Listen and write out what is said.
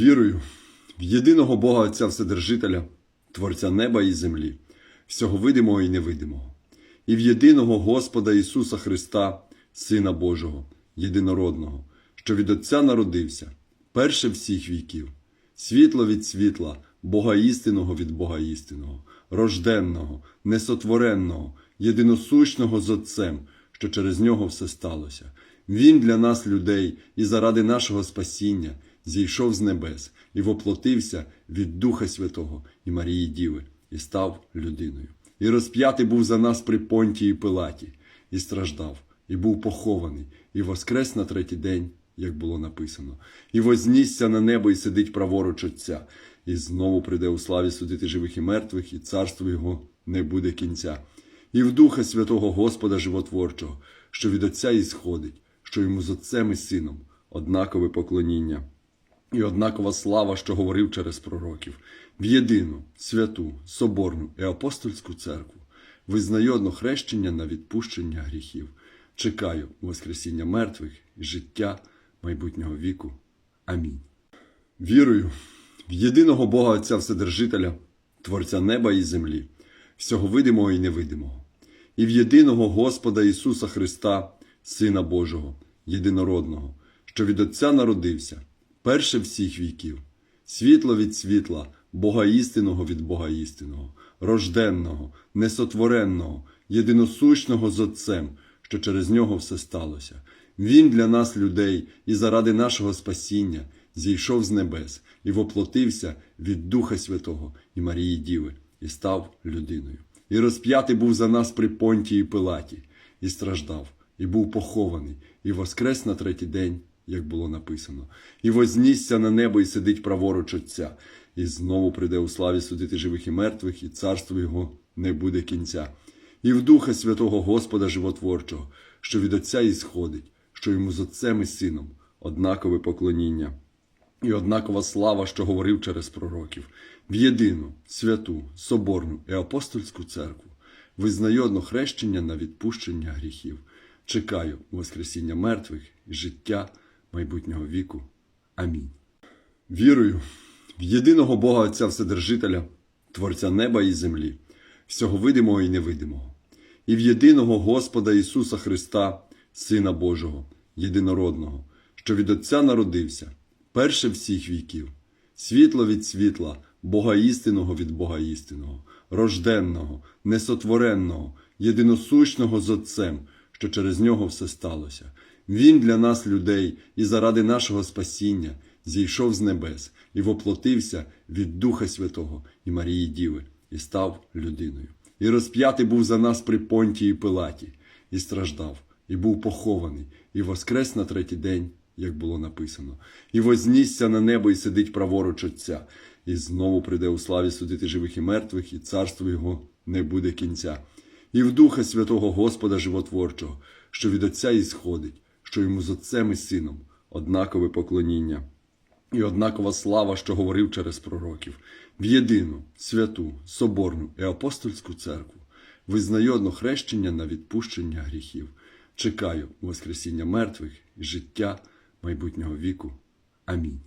Вірую в єдиного Бога Отця Вседержителя, Творця неба і землі, всього видимого і невидимого, і в єдиного Господа Ісуса Христа, Сина Божого, єдинородного, що від Отця народився, перше всіх віків, світло від світла, Бога істинного від Бога істинного, рожденного, несотворенного, єдиносущного з Отцем, що через нього все сталося. Він для нас, людей, і заради нашого спасіння зійшов з небес і воплотився від Духа Святого і Марії Діви, і став людиною. І розп'ятий був за нас при понтії Пилаті, і страждав, і був похований, і воскрес на третій день, як було написано, і вознісся на небо, і сидить праворуч Отця, і знову прийде у славі судити живих і мертвих, і царство його не буде кінця. І в Духа Святого Господа Животворчого, що від Отця і сходить, що йому з Отцем і Сином однакове поклоніння і однакова слава, що говорив через пророків, в єдину, святу, соборну і апостольську церкву, визнаю однохрещення на відпущення гріхів. Чекаю Воскресіння мертвих і життя майбутнього віку. Амінь. Вірую в єдиного Бога Отця Вседержителя, Творця неба і землі, всього видимого і невидимого, і в єдиного Господа Ісуса Христа, Сина Божого, єдинородного, що від Отця народився перше всіх віків, світло від світла, Бога істинного від Бога істинного, рожденного, несотворенного, єдиносущного з Отцем, що через нього все сталося. Він для нас, людей, і заради нашого спасіння зійшов з небес і воплотився від Духа Святого і Марії Діви, і став людиною. І розп'ятий був за нас при понтії Пилаті, і страждав, і був похований, і воскрес на третій день як було написано, і вознісся на небо, і сидить праворуч Отця, і знову прийде у славі судити живих і мертвих, і царство його не буде кінця, і в Духа Святого Господа Животворчого, що від Отця і сходить, що йому з Отцем і Сином однакове поклоніння, і однакова слава, що говорив через пророків, в єдину, святу, соборну і апостольську церкву, визнає одно хрещення на відпущення гріхів. Чекаю Воскресіння мертвих і життя майбутнього віку. Амінь. Вірую в єдиного Бога Отця Вседержителя, Творця неба і землі, всього видимого і невидимого, і в єдиного Господа Ісуса Христа, Сина Божого, єдинородного, що від Отця народився, перше всіх віків, світло від світла, Бога істинного від Бога істинного, рожденного, несотворенного, єдиносущного з Отцем, що через нього все сталося. Він для нас, людей, і заради нашого спасіння зійшов з небес і воплотився від Духа Святого і Марії Діви, і став людиною. І розп'ятий був за нас при Понтії Пилаті, і страждав, і був похований, і воскрес на третій день, як було написано, і вознісся на небо і сидить праворуч Отця, і знову прийде у славі судити живих і мертвих, і царство його не буде кінця. І в Духа Святого Господа Животворчого, що від Отця ісходить, що йому з Отцем і Сином однакове поклоніння і однакова слава, що говорив через пророків, в єдину, святу, соборну і апостольську церкву, визнаю одно хрещення на відпущення гріхів. Чекаю Воскресіння мертвих і життя майбутнього віку. Амінь.